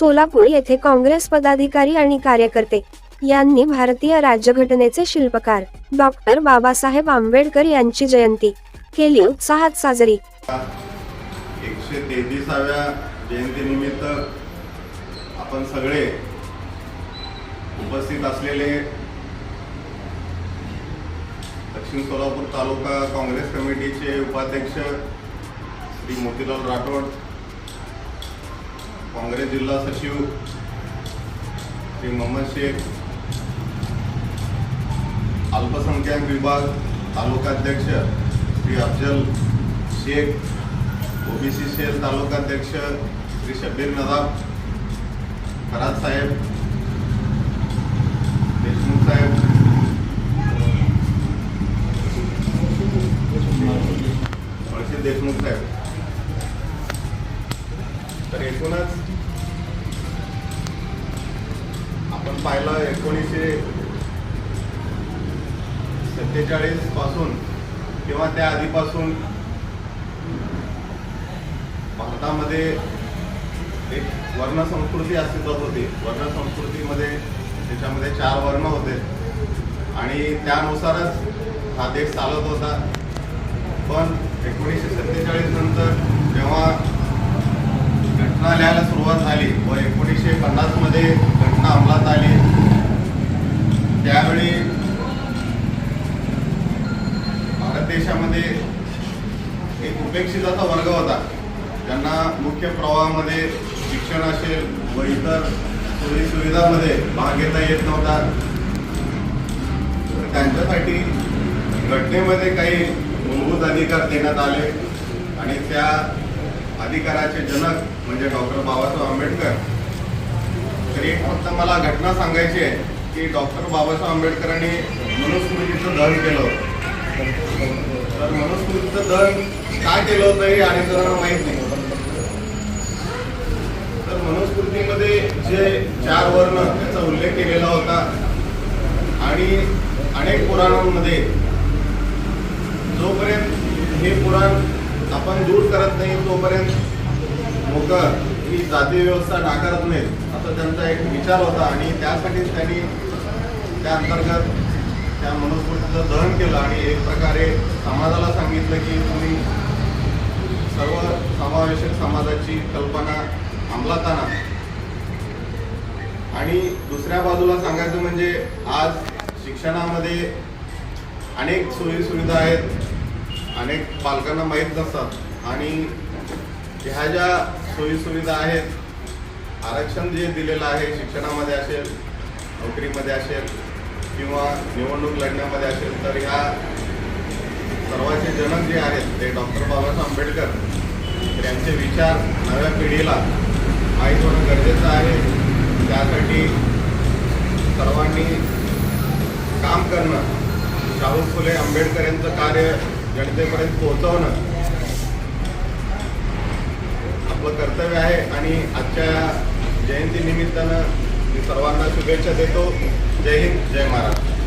सोलापूर येथे काँग्रेस पदाधिकारी आणि कार्यकर्ते यांनी भारतीय राज्यघटनेचे शिल्पकार डॉक्टर बाबासाहेब आंबेडकर यांची जयंती केली. उत्साहात साजरी. एकशे तेहतीसाव्या जयंतीनिमित्त आपण सगळे उपस्थित असलेले दक्षिण सोलापूर तालुका काँग्रेस कमिटीचे उपाध्यक्ष श्री मोतीलाल राठोड काँग्रेस जिल्हा सचिव श्री मोहम्मद शेख अल्पसंख्याक विभाग तालुकाध्यक्ष श्री अफजल शेख ओबीसी सेल तालुकाध्यक्ष श्री शब्बीर नदाब खरात साहेब देशमुख साहेब वळसे देशमुख साहेब तर एकूणच आपण पाहिलं एकोणीसशे सत्तेचाळीसपासून किंवा त्या आधीपासून भारतामध्ये एक वर्ण संस्कृती अस्तित्वात होती. वर्ण संस्कृतीमध्ये त्याच्यामध्ये चार वर्ण होते. आणि त्यानुसारच हा देश चालत होता. पण एकोणीसशे सत्तेचाळीस नंतर जेव्हा घटना लिहायला सुरुवात झाली व एकोणीसशे मध्ये घटना अंमलात आली. त्यावेळी भारत देशामध्ये एक उपेक्षिताचा वर्ग होता. त्यांना मुख्य प्रवाहामध्ये शिक्षण असेल व इतर सोयीसुविधामध्ये भाग घेता येत नव्हता. तर त्यांच्यासाठी घटनेमध्ये काही मूलभूत अधिकार देण्यात आले आणि त्या अधिकाराचे जनक म्हणजे डॉक्टर बाबासाहेब आंबेडकर तरी एक फक्त मला घटना सांगायची आहे की डॉक्टर बाबासाहेब आंबेडकरांनी मनुस्मृतीचं दहन केलं होतं. तर मनुस्मृतीचं दहन काय केलं होतं हे अनेक माहीत नाही. तर मनुस्मृतीमध्ये जे चार वर्ण त्याचा उल्लेख केलेला होता आणि अनेक पुराणांमध्ये जोपर्यंत हे पुराण आपण दूर करत नाही तोपर्यंत लोक ही जाती व्यवस्था नाकारत नाहीत. असा त्यांचा एक विचार होता आणि त्यासाठीच त्यांनी त्या अंतर्गत त्या मनुस्मृतीचं दहन केलं आणि एक प्रकारे समाजाला सांगितलं की तुम्ही सर्व समावेशक समाजाची कल्पना अंमलात आणा. आणि दुसऱ्या बाजूला सांगायचं म्हणजे आज शिक्षणामध्ये अनेक सोयीसुविधा आहेत अनेक पालकांना माहीत नसतात आणि ह्या ज्या सोयीसुविधा आहेत आरक्षण जे दिलेलं आहे शिक्षणामध्ये असेल नोकरीमध्ये असेल किंवा निवडणूक लढण्यामध्ये असेल तर ह्या सर्वांचे जनक जे आहेत ते डॉक्टर बाबासाहेब आंबेडकर यांचे विचार नव्या पिढीला माहीत होणं गरजेचं आहे. त्यासाठी सर्वांनी काम करणं शाहू फुले आंबेडकर यांचं कार्य जनतेपर्यंत पोहोचवणं आपलं कर्तव्य आहे आणि आजच्या जयंतीनिमित्तानं जयंती निमित्तानं मी सर्वांना शुभेच्छा देतो. जय हिंद जय महाराष्ट्र.